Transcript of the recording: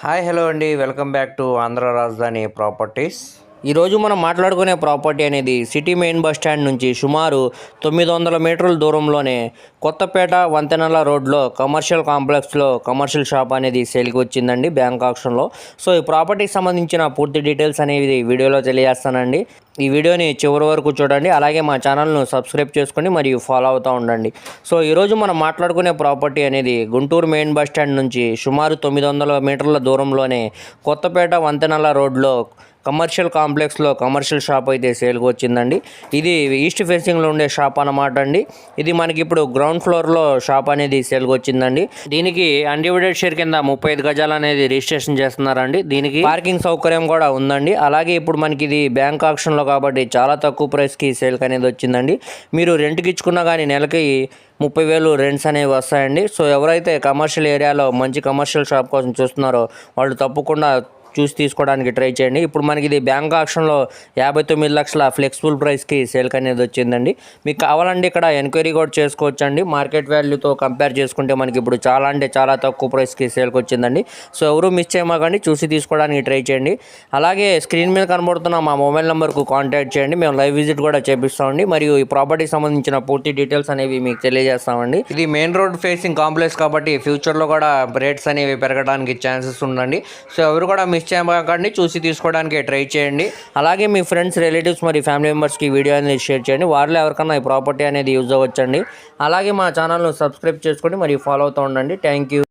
Hi hello అండి. Welcome back to Andhra Rajadhani properties. ఈరోజు మనం మాట్లాడుకునే ప్రాపర్టీ అనేది సిటీ మెయిన్ బస్ స్టాండ్ నుంచి సుమారు తొమ్మిది వందల మీటర్ల దూరంలోనే కొత్తపేట వంతెనల రోడ్లో కమర్షియల్ కాంప్లెక్స్లో కమర్షియల్ షాప్ అనేది సేల్కి వచ్చిందండి బ్యాంక్ ఆప్షన్లో. సో ఈ ప్రాపర్టీకి సంబంధించిన పూర్తి డీటెయిల్స్ అనేవి వీడియోలో తెలియజేస్తానండి. ఈ వీడియోని చివరి వరకు చూడండి. అలాగే మా ఛానల్ను సబ్స్క్రైబ్ చేసుకొని మరియు ఫాలో అవుతూ ఉండండి. సో ఈరోజు మనం మాట్లాడుకునే ప్రాపర్టీ అనేది గుంటూరు మెయిన్ బస్ స్టాండ్ నుంచి సుమారు తొమ్మిది వందల మీటర్ల దూరంలోనే కొత్తపేట వంతెనల రోడ్లో కమర్షియల్ కాంప్లెక్స్లో కమర్షియల్ షాప్ అయితే సేల్కి వచ్చిందండి. ఇది ఈస్ట్ ఫేసింగ్లో ఉండే షాప్ అన్నమాట అండి. ఇది మనకి ఇప్పుడు గ్రౌండ్ ఫ్లోర్లో షాప్ అనేది సేల్కి వచ్చిందండి. దీనికి అన్డివైడెడ్ షేర్ కింద ముప్పై ఐదు గజాలు అనేది రిజిస్ట్రేషన్ చేస్తున్నారండి. దీనికి పార్కింగ్ సౌకర్యం కూడా ఉందండి. అలాగే ఇప్పుడు మనకి ఇది బ్యాంక్ ఆప్షన్లో కాబట్టి చాలా తక్కువ ప్రైస్కి సేల్కి అనేది వచ్చిందండి. మీరు రెంట్కి ఇచ్చుకున్నా కానీ నెలకి ముప్పై వేలు రెంట్స్ అనేవి వస్తాయండి. సో ఎవరైతే కమర్షియల్ ఏరియాలో మంచి కమర్షియల్ షాప్ కోసం చూస్తున్నారో వాళ్ళు తప్పకుండా చూసి తీసుకోవడానికి ట్రై చేయండి. ఇప్పుడు మనకి ఇది బ్యాంక్ ఆప్షన్లో యాభై తొమ్మిది లక్షల ఫ్లెక్సిబుల్ ప్రైస్కి సేల్క్ అనేది వచ్చిందండి. మీకు కావాలంటే ఇక్కడ ఎంక్వైరీ కూడా చేసుకోవచ్చు అండి మార్కెట్ వాల్యూతో కంపేర్ చేసుకుంటే మనకి ఇప్పుడు చాలా అంటే చాలా తక్కువ ప్రైస్కి సేల్కి వచ్చిందండి. సో ఎవరు మిస్ చేయమాకండి చూసి తీసుకోవడానికి ట్రై చేయండి. అలాగే స్క్రీన్ మీద కనబడుతున్న మా మొబైల్ నెంబర్కు కాంటాక్ట్ చేయండి. మేము లైవ్ విజిట్ కూడా చేపిస్తామండి. మరియు ఈ ప్రాపర్టీకి సంబంధించిన పూర్తి డీటెయిల్స్ అనేవి మీకు తెలియజేస్తామండి. ఇది మెయిన్ రోడ్ ఫేసింగ్ కాంప్లెక్స్ కాబట్టి ఫ్యూచర్లో కూడా రేట్స్ అనేవి పెరగడానికి ఛాన్సెస్ ఉందండి. సో ఎవరు కూడా మిస్ చేయకండి చూసి తీసుకోవడానికి ట్రై చేయండి. అలాగే మీ ఫ్రెండ్స్ రిలేటివ్స్ మరియు ఫ్యామిలీ మెంబర్స్కి వీడియో అనేది షేర్ చేయండి. వారిలో ఎవరికన్నా ఈ ప్రాపర్టీ అనేది యూజ్ అవ్వచ్చండి. అలాగే మా ఛానల్ను సబ్స్క్రైబ్ చేసుకోండి మరియు ఫాలో అవుతూ ఉండండి. Thank you.